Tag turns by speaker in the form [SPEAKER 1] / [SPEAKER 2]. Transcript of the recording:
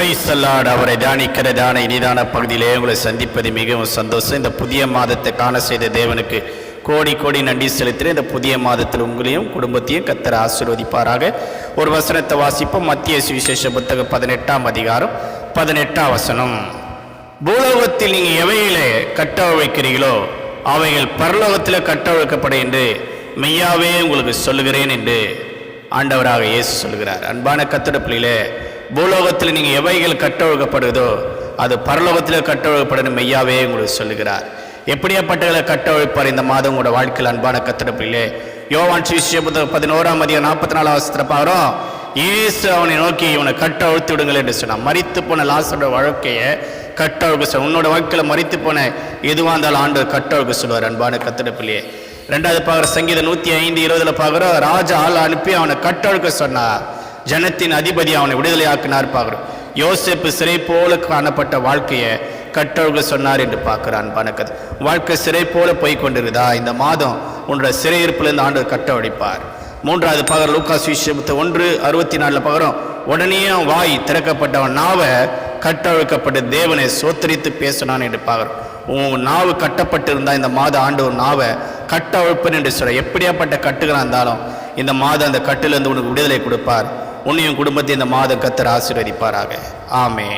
[SPEAKER 1] பிரைசல்லாட் அவரை தியானிக்கிறதான இனிதான பகுதியிலே உங்களை சந்திப்பது மிகவும் சந்தோஷம். இந்த புதிய மாதத்தை காண செய்த தேவனுக்கு கோடி கோடி நன்றி செலுத்துகிற இந்த புதிய மாதத்தில் உங்களையும் குடும்பத்தையும் கத்தர் ஆசீர்வதிப்பாராக. ஒரு வசனத்தை வாசிப்போம். மத்திய சுவிசேஷ புத்தகம் பதினெட்டாம் அதிகாரம் பதினெட்டாம் வசனம். பூலோகத்தில் நீங்கள் எவையிலே கட்ட வைக்கிறீர்களோ அவைகள் பரலோகத்தில் கட்ட வைக்கப்படும் என்று மெய்யாவே உங்களுக்கு சொல்லுகிறேன் என்று ஆண்டவராக இயேசு சொல்கிறார். அன்பான கத்திட பிள்ளையிலே பூலோகத்தில் நீங்கள் எவைகள் கட்டொழுக்கப்படுதோ அது பரலோகத்தில் கட்டொழுக்கப்படணும் மெய்யாவே உங்களுக்கு சொல்லுகிறார். எப்படியாப்பட்டவர்களை கட்டொழிப்பார் இந்த மாதம் உங்களோட வாழ்க்கையில் அன்பான கத்திரப்பிலே யோவான் சுவிசேஷ புத்தகம் பதினோராம் அதிகம் நாற்பத்தி நாலாம் வருஷத்தில் பாக்கிறோம் இயேசு அவனை நோக்கி இவனை கட்ட அழுத்து விடுங்கள் என்று சொன்னான். மறித்து போன லாசரோட வாழ்க்கையை கட்டழுக்க சொல் உன்னோட வாழ்க்கையில் மறித்து போன எதுவாக இருந்தாலும் ஆண்டு கட்டொழுக்க சொல்லுவார் அன்பான கத்திட ரெண்டாவது பார்க்குற சங்கீதம் நூற்றி ஐந்து இருபதில் பார்க்குறோம் ராஜா ஆள் அனுப்பி அவனை கட்டொழுக்க சொன்னார். ஜனத்தின் அதிபதி அவனை விடுதலையாக்கினார் பார்க்குறோம் யோசேப்பு சிறை போல காணப்பட்ட வாழ்க்கையை கற்றவர்கள் சொன்னார் என்று பார்க்கிறான் பணக்கது வாழ்க்கை சிறை போல போய்கொண்டிருதா இந்த மாதம் உன்னோட சிறையிருப்பிலிருந்து ஆண்டு கட்டவடிப்பார் மூன்றாவது பகர் லூக்காஸ் விஷயத்தை ஒன்று அறுபத்தி நாலில் பகரம் உடனே வாய் திறக்கப்பட்டவன் நாவை கட்டவிழ்க்கப்பட்டு தேவனை சோத்தரித்து பேசினான் என்று பார்க்குறோம். உன் நாவு கட்டப்பட்டிருந்தா இந்த மாத ஆண்டு ஒரு நாவை கட்டவிழ்ப்பன் என்று சொல்ல எப்படியாப்பட்ட கட்டுகளாக இருந்தாலும் இந்த மாதம் அந்த கட்டிலிருந்து உனக்கு விடுதலை கொடுப்பார். உன்னையும் குடும்பத்தை இந்த மாத கத்தர் ஆசீர்வதிப்பாராக. ஆமே